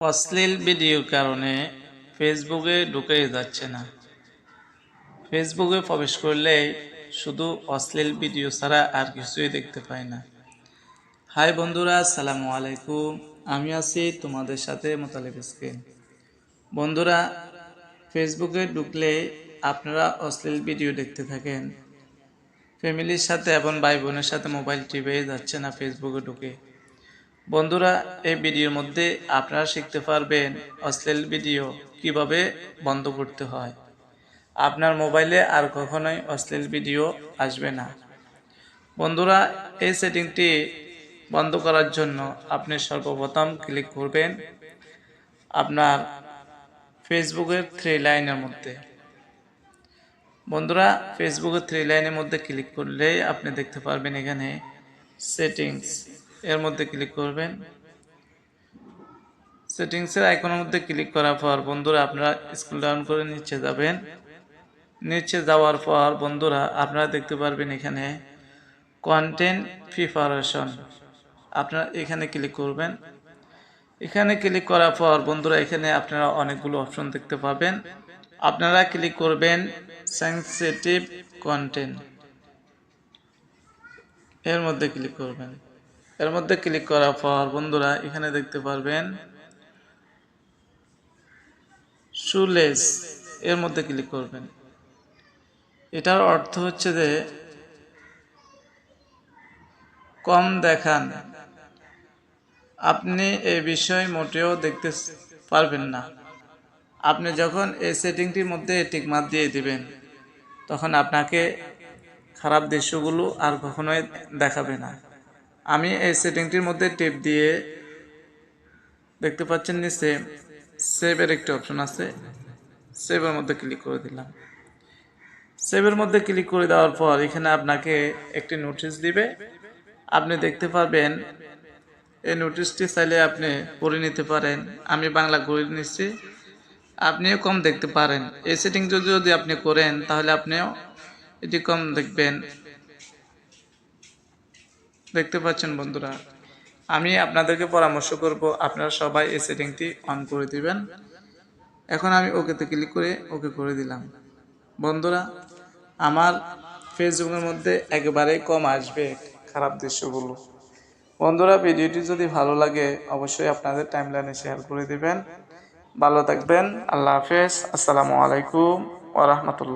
অশ্লীল ভিডিওর কারণে ফেসবুকে ঢুকে যাচ্ছে না। ফেসবুকে প্রবেশ করলে শুধু অশ্লীল ভিডিও ছাড়া আর কিছুই দেখতে পাই না। হাই বন্ধুরা, আসসালামু আলাইকুম। আমি আছি তোমাদের সাথে মোতালেব স্ক্রিন। বন্ধুরা ফেসবুকে ঢুকলে আপনারা অশ্লীল ভিডিও দেখতে থাকেন। ফ্যামিলির সাথে এবং ভাই বোনের সাথে মোবাইল টিপে যাচ্ছে না ফেসবুকে ঢুকে। বন্ধুরা, এই ভিডিওর মধ্যে আপনারা শিখতে পারবেন অশ্লীল ভিডিও কীভাবে বন্ধ করতে হয়। আপনার মোবাইলে আর কখনোই অশ্লীল ভিডিও আসবে না। বন্ধুরা, এই সেটিংটি বন্ধ করার জন্য আপনি সর্বপ্রথম ক্লিক করবেন আপনার ফেসবুকের থ্রি লাইনের মধ্যে। বন্ধুরা, ফেসবুকের থ্রি লাইনের মধ্যে ক্লিক করলেই আপনি দেখতে পারবেন এখানে সেটিংস। এর মধ্যে ক্লিক করবেন। সেটিংসের আইকনের মধ্যে ক্লিক করার পর বন্ধুরা আপনারা স্কুল ডাউন করে নিচে যাবেন। নিচে যাওয়ার পর বন্ধুরা আপনারা দেখতে পারবেন এখানে কন্টেন্ট প্রিপারেশন আপনারা এখানে ক্লিক করবেন। এখানে ক্লিক করার পর বন্ধুরা এখানে আপনারা অনেকগুলো অপশন দেখতে পাবেন। আপনারা ক্লিক করবেন সেন্সিটিভ কন্টেন্ট এর মধ্যে ক্লিক করবেন। এর মধ্যে ক্লিক করার পর বন্ধুরা এখানে দেখতে পারবেন শুলেস এর মধ্যে ক্লিক করবেন। এটার অর্থ হচ্ছে যে কম দেখান। আপনি এই বিষয় মোটেও দেখতে পারবেন না। আপনি যখন এই সেটিংটির মধ্যে টিকমার দিয়ে দিবেন, তখন আপনাকে খারাপ দৃশ্যগুলো আর কখনোই দেখাবে না। আমি এই সেটিংটির মধ্যে টেপ দিয়ে দেখতে পাচ্ছেন নিচে সেভের একটি অপশন আছে। সেভের মধ্যে ক্লিক করে দিলাম। সেভের মধ্যে ক্লিক করে দেওয়ার পর এখানে আপনাকে একটি নোটিশ দিবে। আপনি দেখতে পারবেন এই নোটিশটি চাইলে আপনি পড়ে নিতে পারেন। আমি বাংলা করে নিচ্ছি। আপনিও কম দেখতে পারেন। এই সেটিং যদি যদি আপনি করেন তাহলে আপনিও এটি কম দেখবেন। দেখতে পাচ্ছেন বন্ধুরা। আমি আপনাদেরকে পরামর্শ করব, আপনারা সবাই এই সেটিংটি অন করে দিবেন। এখন আমি ওকেতে ক্লিক করে ওকে করে দিলাম। বন্ধুরা, আমার ফেসবুকের মধ্যে একেবারেই কম আসবে খারাপ দৃশ্যগুলো। বন্ধুরা, ভিডিওটি যদি ভালো লাগে, অবশ্যই আপনাদের টাইমলাইনে শেয়ার করে দিবেন। ভালো থাকবেন, আল্লাহ হাফেজ, আসসালামু আলাইকুম ওরহমতুল্লাহ